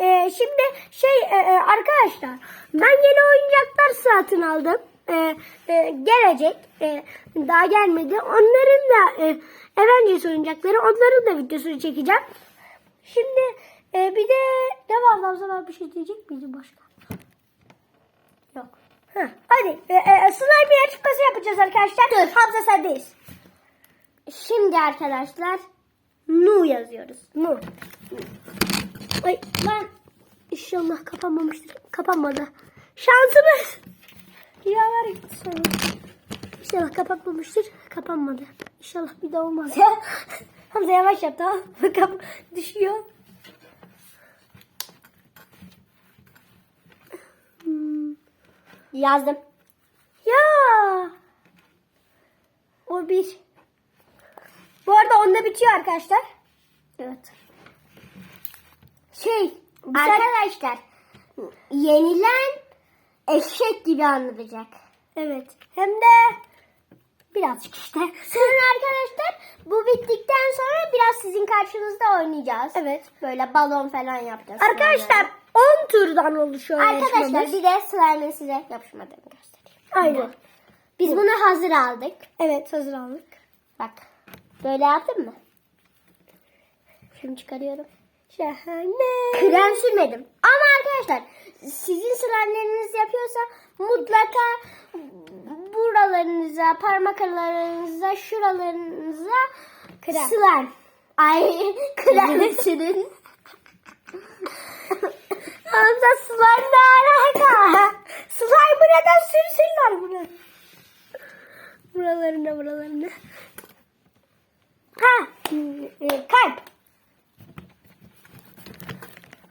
Ee, şimdi şey e, e, arkadaşlar ben yeni oyuncaklar satın aldım. Ee, e, gelecek. Ee, daha gelmedi. Onların da e, Avengers oyuncakları onların da videosunu çekeceğim. Şimdi e, bir de ne var Hamza var bir şey diyecek miydi başka? Yok. Heh, hadi e, e, slime bir açıklaması yapacağız arkadaşlar. Dur. Hamza sendeyiz. Şimdi arkadaşlar Nu yazıyoruz. Nu. Ay lan inşallah kapanmamıştır. Kapanmadı. Şansımız. Yaver gitti sonra. İnşallah kapanmamıştır. Kapanmadı. İnşallah bir daha olmaz ya. Hamza yavaş yap tamam? Kap düşüyor. Hmm. yazdım. Ya. O bir. Bu arada onda bitiyor arkadaşlar. Evet. Şey arkadaşlar yenilen eşek gibi anlatacak. Evet. Hem de birazcık işte. Sonra arkadaşlar bu bittikten sonra biraz sizin karşınızda oynayacağız. Evet. Böyle balon falan yapacağız. Arkadaşlar 10 turdan oluşuyor Arkadaşlar yarışmamız. bir de slime'ın size yapışmadığını göstereyim. Aynen. Biz bunu hazır aldık. Evet hazır aldık. Bak. Böyle yaptın mı? Şimdi çıkarıyorum. Şahane. Krem sürmedim. Ama arkadaşlar sizin slime'leriniz yapıyorsa mutlaka buralarınıza, parmak aralarınıza, şuralarınıza Krem. slime. Ay krem sürün. Hamza slime ne alaka? Slime neden sürsünler bunu? Buralarına buralarına. Ha. Kalp.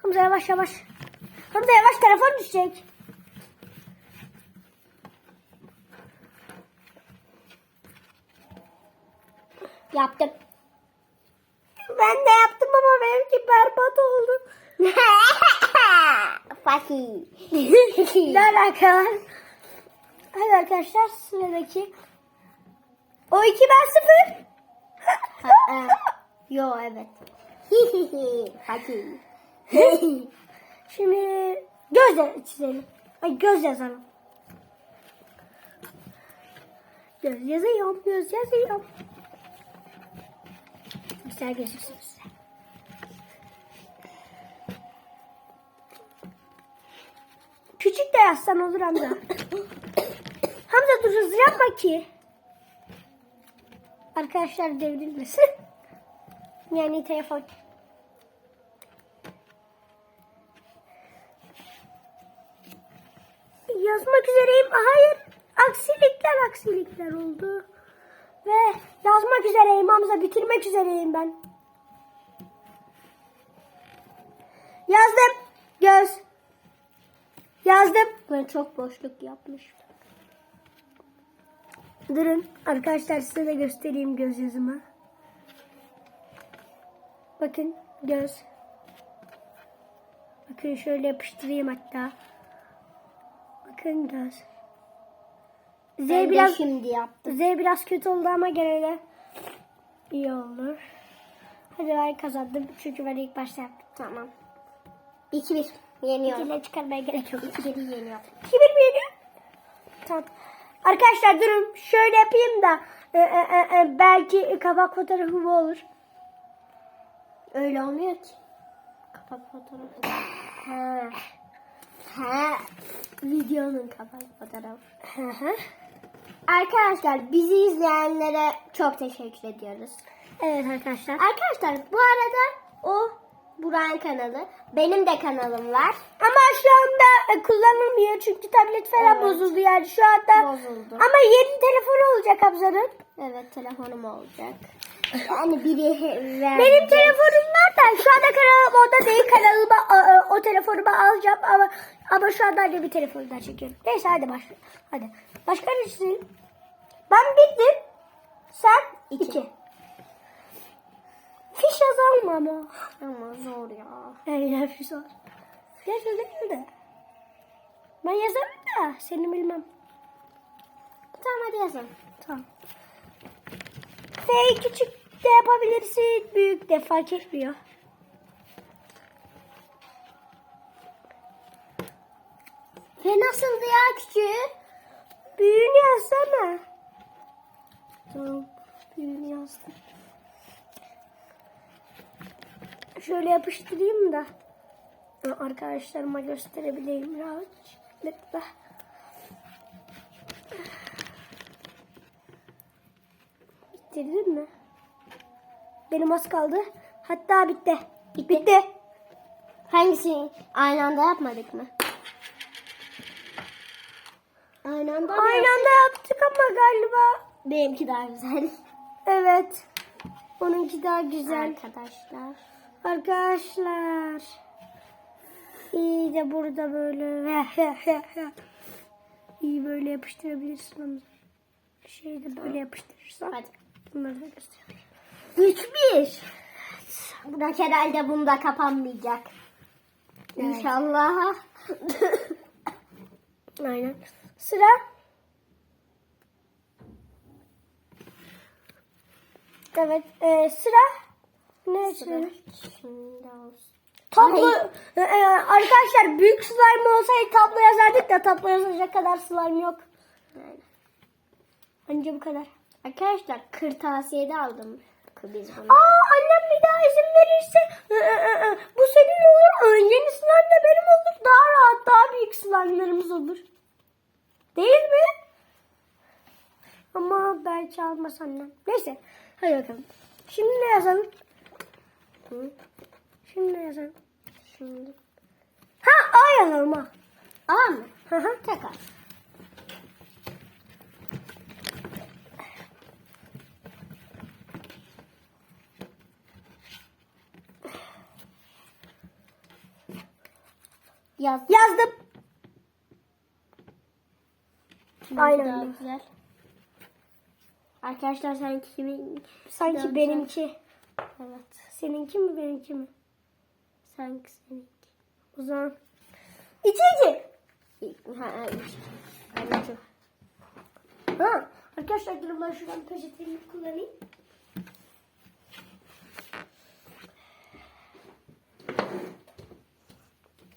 Hamza yavaş yavaş. Hamza yavaş telefon düşecek. Yaptım. Ben de yaptım ama benimki berbat oldu. Fakir. ne alaka? Hadi arkadaşlar sıradaki. O iki ben sıfır. Yo evet. Fakir. Şimdi göz çizelim. Ay göz yazalım. Göz yazıyorum, göz yazıyorum. Güzel gözüksün size. Küçük de yazsan olur Hamza. Hamza dur hızlı yapma ki. Arkadaşlar devrilmesin. Yani telefon. Yazmak üzereyim. Hayır. Aksilikler aksilikler oldu. Ve yazmak üzereyim Hamza. Bitirmek üzereyim ben. Yazdım. Göz. Yazdım. Ben çok boşluk yapmıştım. Durun. Arkadaşlar size de göstereyim göz yazımı. Bakın göz. Bakın şöyle yapıştırayım hatta. Bakın göz. Z Ben biraz şimdi yaptım. Z biraz kötü oldu ama gene de iyi olur. Hadi ben kazandım çünkü ben ilk başta yaptım. Tamam. 2-1. Yeniyorum. Dile çıkarmaya gerek yok. 2-1 yeniyorum. Kim bilmiyor? Tamam. Arkadaşlar durun şöyle yapayım da e, e, e, e, belki kapak fotoğrafı bu olur. Öyle olmuyor ki. Kapak fotoğrafı. Ha. Ha. Videonun kapak fotoğrafı. Arkadaşlar bizi izleyenlere çok teşekkür ediyoruz. evet arkadaşlar. Arkadaşlar bu arada o Burak'ın kanalı. Benim de kanalım var. Ama şu anda e, kullanılmıyor çünkü tablet falan Evet. bozuldu yani şu anda. Bozuldu. Ama yeni telefonu olacak Hamza'nın. Evet telefonum olacak. Yani biri ver. Benim telefonum var da şu anda kanalım orada değil kanalıma a- o telefonumu alacağım ama ama şu anda annemin telefonundan çekiyorum. Neyse hadi başla. Hadi. Başka ne çizelim? Ben bittim. Sen İki. iki. Fiş yazalım ama. Ama zor ya. Yani fiş var. Fiş değil de. Ben yazarım da seni bilmem. Tamam hadi yazalım. Tamam kafeyi küçük de yapabilirsin, büyük de fark etmiyor. Ve nasıl ya küçüğü? Büyüğünü yazsana. Tamam, büyüğünü yazdım. Şöyle yapıştırayım da arkadaşlarıma gösterebileyim rahatlıkla. Bitirdin mi? Benim az kaldı. Hatta bitti. Bitti. Hangisini aynı anda yapmadık mı? Aynı anda Aynı anda yaptık ama galiba. Benimki daha güzel. Evet. Onunki daha güzel. Arkadaşlar. Arkadaşlar. İyi de burada böyle. İyi böyle yapıştırabilirsin onu. Şeyi de böyle yapıştırırsan. Hadi. Bunları göstereyim. 3-1. Burak herhalde bunda kapanmayacak. İnşallah. Aynen. Sıra. Evet. e, sıra. Ne sıra? Şimdi. Tablo. E, e, arkadaşlar büyük slime olsaydı tablo yazardık da tablo yazacak kadar slime yok. Yani. Anca bu kadar. Arkadaşlar kırtasiyede aldım biz bunu. Aa annem bir daha izin verirse bu senin olur. ı, Yeni slime de benim olur. Daha rahat daha büyük slime'larımız olur. Değil mi? Ama belki almaz annem. Neyse. Hadi bakalım. Şimdi ne yazalım? Şimdi ne yazalım? Şimdi. Ha A yazalım ha. A mı? Hı hı. Tekrar. Yaz. Yazdım. Kiminki Aynen daha güzel. Arkadaşlar sanki kimin Sanki daha benimki. Evet. Seninki mi benimki mi? Sanki seninki. O zaman. İki iki. Ha. Anneciğim. Ha. Arkadaşlar durun ben şuradan peçetemi kullanayım.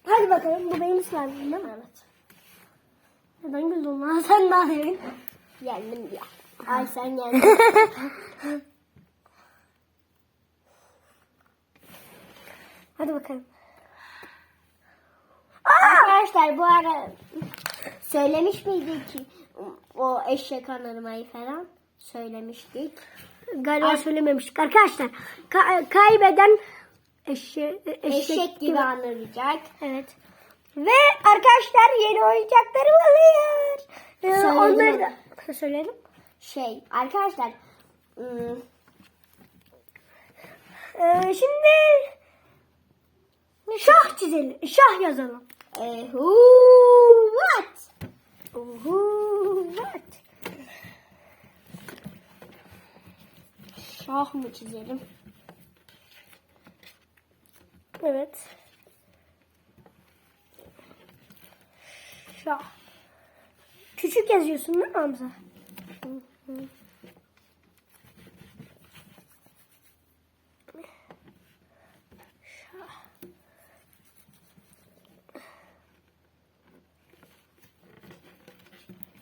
Hadi bakalım bu benim slime'ım değil mi? Evet. Neden güldün lan sen daha demin? Yendim ya. Ay sen yendin. Hadi bakalım. Arkadaşlar bu ara söylemiş miydik ki o eşek anırmayı falan söylemiştik. Galiba söylememiştik arkadaşlar. Ka- kaybeden eşe- eşek, Eşek gibi anıracak. Evet. Ve arkadaşlar yeni oyuncaklarım alıyor. Ee, Söyledim onları da Ha, söyledim. Şey arkadaşlar Ee, şimdi şah çizelim. Şah yazalım. e, hu, what? Uhu, what? Şah mı çizelim? Evet. Şah. Küçük yazıyorsun değil mi Hamza?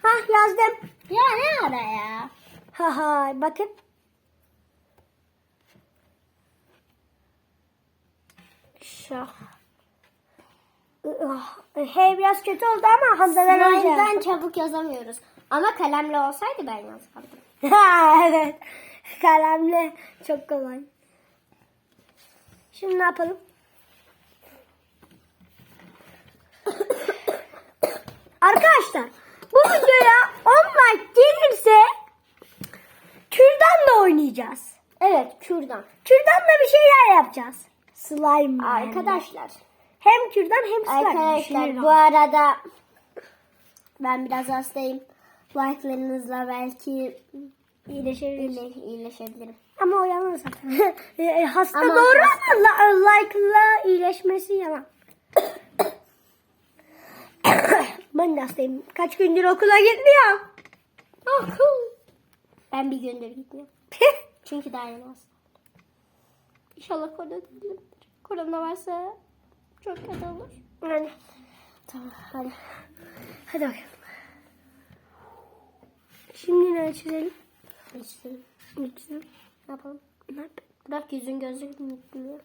Hah yazdım. Ya ne ara ya? Ha ha bakın. Ah, Hey biraz kötü oldu ama Hamza'dan önce. Çabuk yazamıyoruz. Ama kalemle olsaydı ben yazardım. Ha, evet. Kalemle çok kolay. Şimdi ne yapalım? Arkadaşlar bu videoya 10 like gelirse kürdanla oynayacağız. Evet kürdan. Kürdanla bir şeyler yapacağız. Slime. yani. Arkadaşlar. Hem kürdan hem slime. Arkadaşlar bu arada ben biraz hastayım. Like'larınızla belki İyileşebiliriz. iyileş, iyileşebilirim. Ama o yalan zaten. E, Hasta Ama doğru ama la- like'la iyileşmesi yalan. ben de hastayım. Kaç gündür okula gitmiyorum. Ben bir gündür gitmiyorum. Çünkü daha yeni hasta. İnşallah korona değilimdir. Korona varsa çok kötü olur. yani Tamam hadi. Hadi bakalım. Şimdi ne çizelim? İşte, Ne çizelim? ne yapalım? Ne yap- Bırak yüzün gözükmüyor.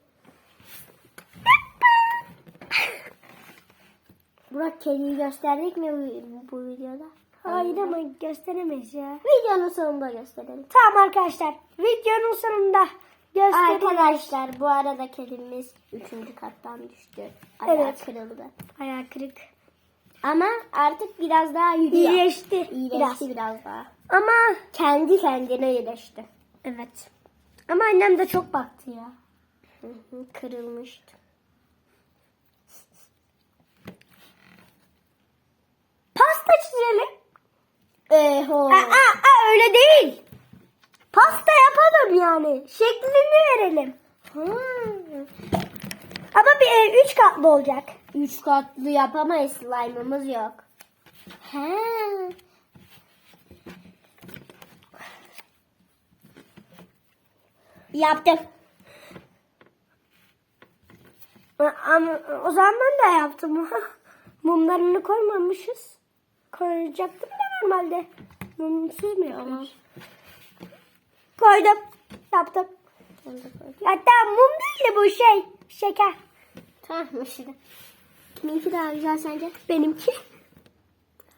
Burak kediyi gösterdik mi bu, bu videoda? Hayır ama gösteremeyiz ya. Videonun sonunda gösterelim. Tamam arkadaşlar. Videonun sonunda gösterelim. Arkadaşlar bu arada kedimiz 3. kattan düştü. Ayağı Evet. kırıldı. Ayağı kırık. Ama artık biraz daha yürüyor. İyileşti. İyileşti Biraz. biraz daha. Ama Kendi kendine iyileşti. evet. Ama annem de çok baktı ya. Hı hı, Kırılmıştı. Pasta çizelim. Eho. Aa, aa, öyle değil. Pasta yapalım yani. Şeklini verelim. Ama bir e, üç katlı olacak. Üç katlı yapamayız slime'ımız yok. He. Yaptım. Ama o zaman ben de yaptım. Mumlarını koymamışız. Koyacaktım da normalde. Mumsuz mu yapmış? Koydum. Yaptım. Hatta mum değil de bu şey. Şeker. Tamam işte. Kiminki daha güzel sence? Benimki.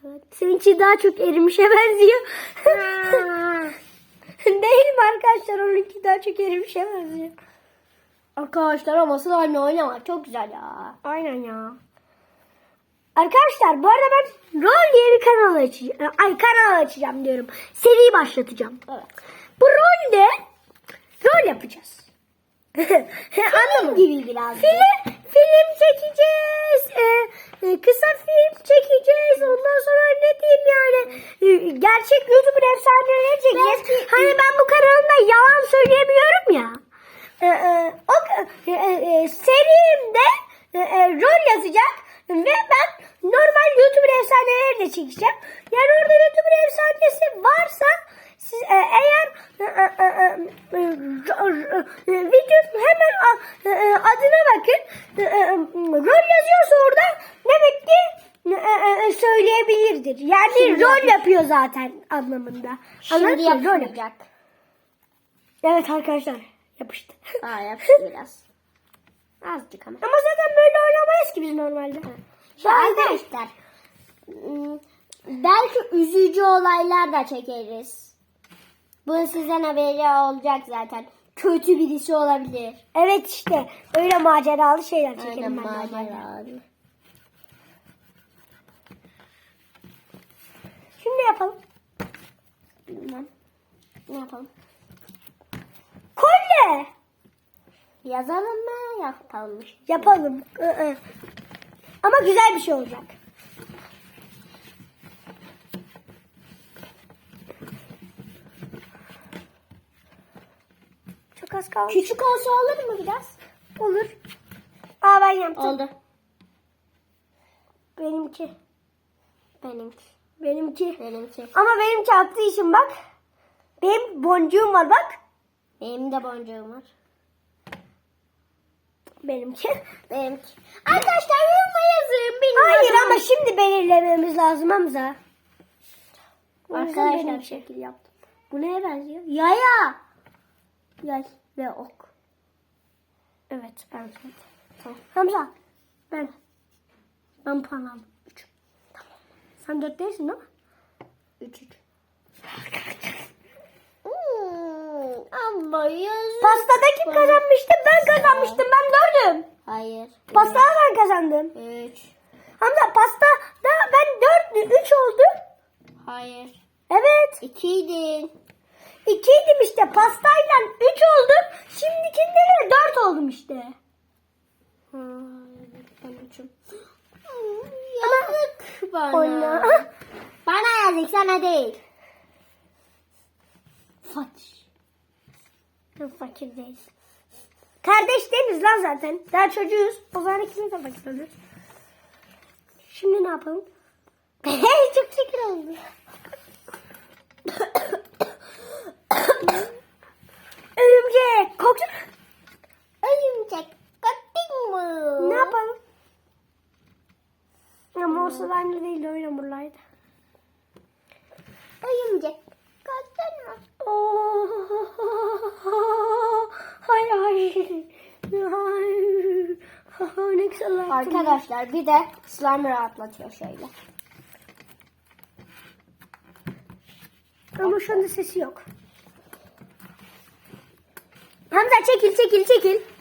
Evet. Seninki daha çok erimişe benziyor. değil mi arkadaşlar? Onunki daha çok erimişe benziyor. Arkadaşlar ama slime oynamak çok güzel ya. Aynen ya. Arkadaşlar bu arada ben rol diye bir kanal açacağım. Ay kanal açacağım diyorum. Seri başlatacağım. Evet. Bu rolde rol yapacağız. Anladın gibi biraz. Film, film çekeceğiz. e, e, kısa film çekeceğiz. Ondan sonra ne diyeyim yani. e, gerçek YouTuber efsaneleri çekeceğiz. Belki- Hani ben bu kanalımda yalan söyleyemiyorum ya. E, e, o e, e, serimde e, e, rol yazacak ve ben normal YouTuber efsaneleri de çekeceğim. Yani orada YouTuber efsanesi varsa siz e, eğer e, e, e, e, e, videonun hemen e, e, adına bakın. E, e, rol yazıyorsa orada demek ki e, e, söyleyebilirdir. Yani Şimdi rol yapıyor. yapıyor zaten anlamında. Anladın Şimdi? Rol yapacak. Evet arkadaşlar yapıştı. Aa yaptı biraz. Azıcık ama. Ama zaten böyle oynamayız ki biz normalde. Şu arkadaşlar. Belki üzücü olaylar da çekeriz. Bunun sizden haberi olacak zaten. Kötü birisi olabilir. Evet işte öyle maceralı şeyler Aynen çekelim ben normalde. macera. Şimdi yapalım. Bilmem. Ne yapalım? Kolye Yazalım mı? Yapalım. yapalım. Ama güzel bir şey olacak. Çok az kaldı. Küçük olsa olur mu biraz? Olur. Aa ben yaptım. Oldu. Benimki. Benimki. Benimki. Benimki. Ama benimki attığı için bak. Benim boncuğum var bak. Benim de boncuğum var. Benimki. Benimki. Arkadaşlar yoruma yazın. Benim Hayır adım- ama şimdi belirlememiz lazım Hamza. Arkadaşlar şekil yaptım. Bu neye benziyor? Yaya. Yay ve ok. Evet ben söyledim. Tamam. Hamza ben. Ben puan aldım. Üç. Tamam. Sen dört değilsin değil mi? Üç üç. Hmm, ama yazık. Pastada kim kazanmıştı? Ben kazanmıştım. Ben dördüm. Hayır. Pastada ben kazandım. Üç. Hamza pastada ben dört, üç oldum. Hayır. Evet. İkiydin. İkiydim işte. Pastayla üç oldum. Şimdikinde de dört oldum işte. Ben. Hmm, Yazık bana. Oyna. Bana yazık sana değil. Fakir. Fakir değiliz. Kardeş değiliz lan zaten. Daha çocuğuz. O zaman ikimiz de fakir oluruz. Şimdi ne yapalım? Çok şükür oldu. Örümcek. Korktun? Örümcek kattın mı? Ne yapalım? Ama olsun Slime'lı değil de oynamurlaydı. Oyuncak. Gördün mü? Oh, hay hay. Hay. ne güzel. Arkadaşlar bir de slime rahatlatıyor şöyle. Ama şu anda sesi yok. Hamza çekil çekil çekil.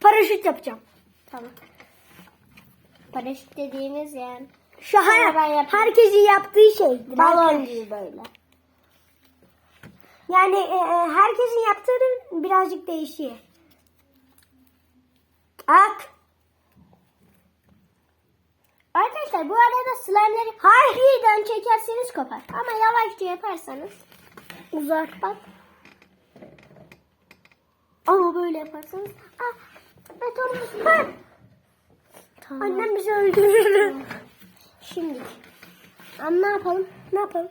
Paraşüt yapacağım. Tamam. Paraşüt dediğimiz yani Şu her, herkesin yaptığı şey. balon gibi böyle. Yani e, e, herkesin yaptığının birazcık değişiyor. At. Arkadaşlar bu arada slime'leri Hayır. birden çekerseniz kopar. Ama yavaşça yaparsanız Uzar. bak. Ama böyle yaparsanız ah Ha. Tamam. Annem bizi öldürür. Şimdi. Ama ne yapalım? ne yapalım?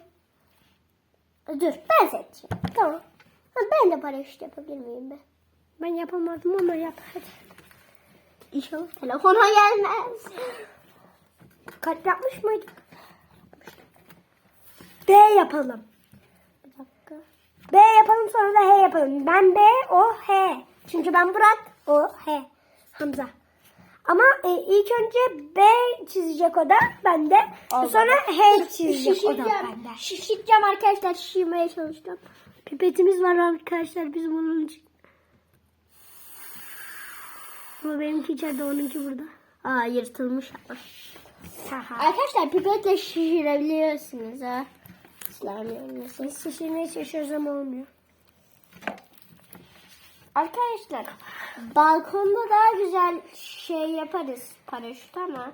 Dur ben seçeceğim. Tamam. Ben de paraşüt yapabilir miyim be? Ben yapamadım ama yap hadi. İnşallah telefona gelmez. Kalp yapmış mıydık? B yapalım. Bir dakika. B yapalım sonra da H yapalım. Ben B, o H. Çünkü ben Burak, o H. Hamza. Ama e, ilk önce B çizecek o da, ben de. Oldu. Sonra H çizecek o da Şişireceğim. bende. Şişireceğim arkadaşlar. Şişirmeye çalışacağım. Pipetimiz var arkadaşlar bizim onun için. Ama benimki içeride, onunki burada. Aa yırtılmış ama. Arkadaşlar pipetle şişirebiliyorsunuz ha. Şişirmeye çalışıyoruz ama olmuyor. Arkadaşlar balkonda daha güzel şey yaparız paraşüt ama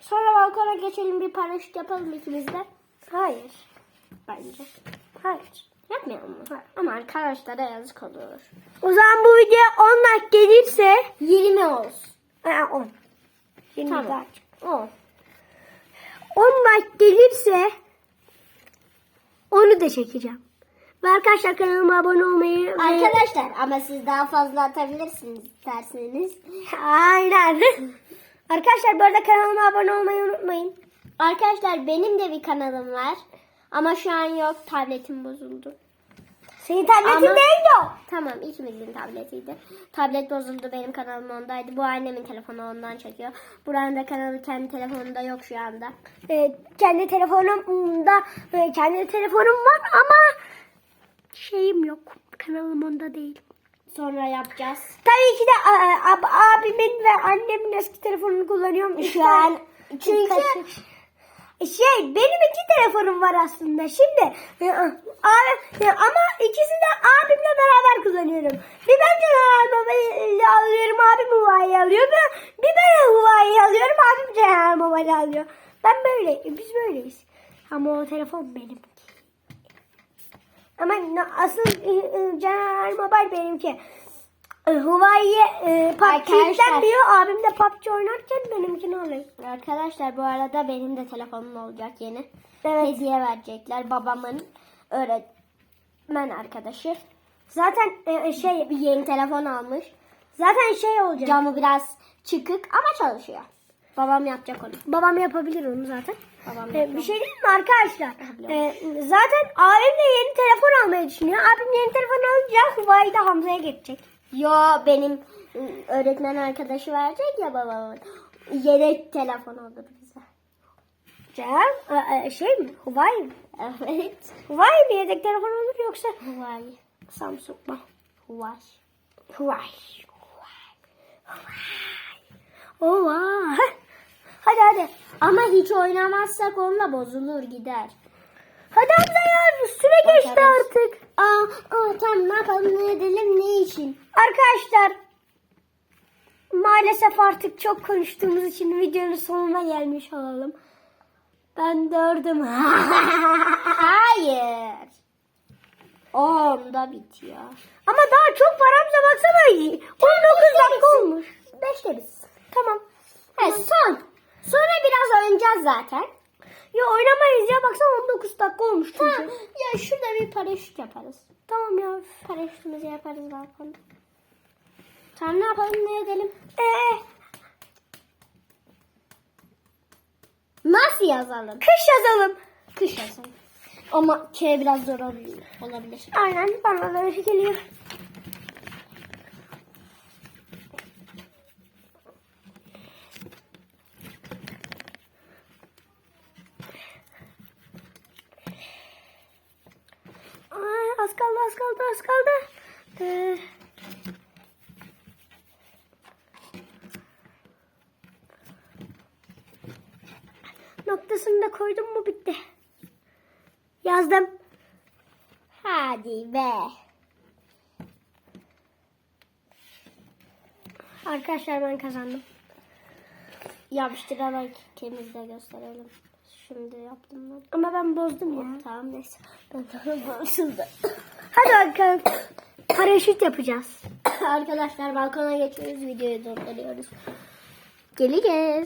sonra balkona geçelim bir paraşüt yapalım ikimiz de. Hayır. Bence. Hayır. Yapmayalım mı? Hayır. Ama arkadaşlara yazık olur. O zaman bu video 10 like gelirse 20 olsun. ha, 10. 20 Tamam. çok. 10. 10 like gelirse onu da çekeceğim. Ve arkadaşlar kanalıma abone olmayı Arkadaşlar ama siz daha fazla atabilirsiniz isterseniz. Aynen. arkadaşlar bu arada kanalıma abone olmayı unutmayın. Arkadaşlar benim de bir kanalım var. Ama şu an yok. Tabletim bozuldu. Senin tabletin Ama- neydi o? Tamam ikimizin tabletiydi. Tablet bozuldu benim kanalım ondaydı. Bu annemin telefonu ondan çekiyor. Buranın da kanalı kendi telefonunda yok şu anda. Ee, kendi telefonumda e, kendi telefonum var ama şeyim yok. Kanalım onda değil. Sonra yapacağız. Tabii ki de a- ab- abimin ve annemin eski telefonunu kullanıyorum. Şu an çünkü Şey benim iki telefonum var aslında. Şimdi e, abi, e, ama ikisini de abimle beraber kullanıyorum. Bir ben General Mobile'i alıyorum. Abim Huawei'yi alıyor. Bir, bir ben Huawei'yi alıyorum. Abim General Mobile'i alıyor. Ben böyle. Biz böyleyiz. Ama o telefon benim. Ama asıl e, e, General Mobile benimki. E, Huawei'ye e, PUBG yüklenmiyor. Abim de PUBG oynarken benimkini alıyor. arkadaşlar bu arada benim de telefonum olacak yeni. Evet. Hediye verecekler. Babamın öğretmen arkadaşı. Zaten e, şey Bir yeni telefon almış. zaten şey olacak. Camı biraz çıkık ama çalışıyor. Babam yapacak onu. Babam yapabilir onu zaten. Babam E, yapıyor. bir şey diyeyim mi arkadaşlar? Yapıyor. E, zaten abim de yeni telefon almayı düşünüyor. Abim yeni telefon alınca Huawei'de Hamza'ya geçecek. Yo benim ı, öğretmen arkadaşı verecek ya babamın. Yedek telefon olur bize. Cem, şey mi? Huawei mi? Evet. Huawei mi yedek telefon olur yoksa Huawei. Samsung mu? Huawei. Huawei. Huawei. Oha. Hadi hadi. Ama hiç oynamazsak onunla bozulur gider. Hadi Hamza ya süre geçti Bakarız. artık. Aa, aa tamam ne yapalım ne edelim ne için? Arkadaşlar maalesef artık çok konuştuğumuz için videonun sonuna gelmiş olalım. Ben dördüm. Hayır. Onda bitiyor. Ama daha çok var Hamza baksana. 19 dakika olmuş. Beşte biz. Tamam. Evet son. Sonra biraz oynayacağız zaten. Ya oynamayız ya baksana 19 dakika olmuş çünkü. Tamam. Ya şurada bir paraşüt yaparız. Tamam ya. Paraşütümüzü yaparız balkonda. Tamam ne yapalım ne edelim? Ee, Nasıl yazalım? Kış yazalım. Kış yazalım. Ama K biraz zor olabilir. olabilir. Aynen bana da öyle geliyor. Aa, az kaldı az kaldı. Ee, noktasını da koydum mu bitti. Yazdım. Hadi be. Arkadaşlar ben kazandım. Yapıştırarak ikimiz de gösterelim. Şimdi yaptım ben. Ama ben bozdum ya. Tamam neyse. Ben bozuldu. Hadi bakalım. Paraşüt yapacağız. Arkadaşlar balkona geçiyoruz. Videoyu durduruyoruz. Geleceğiz.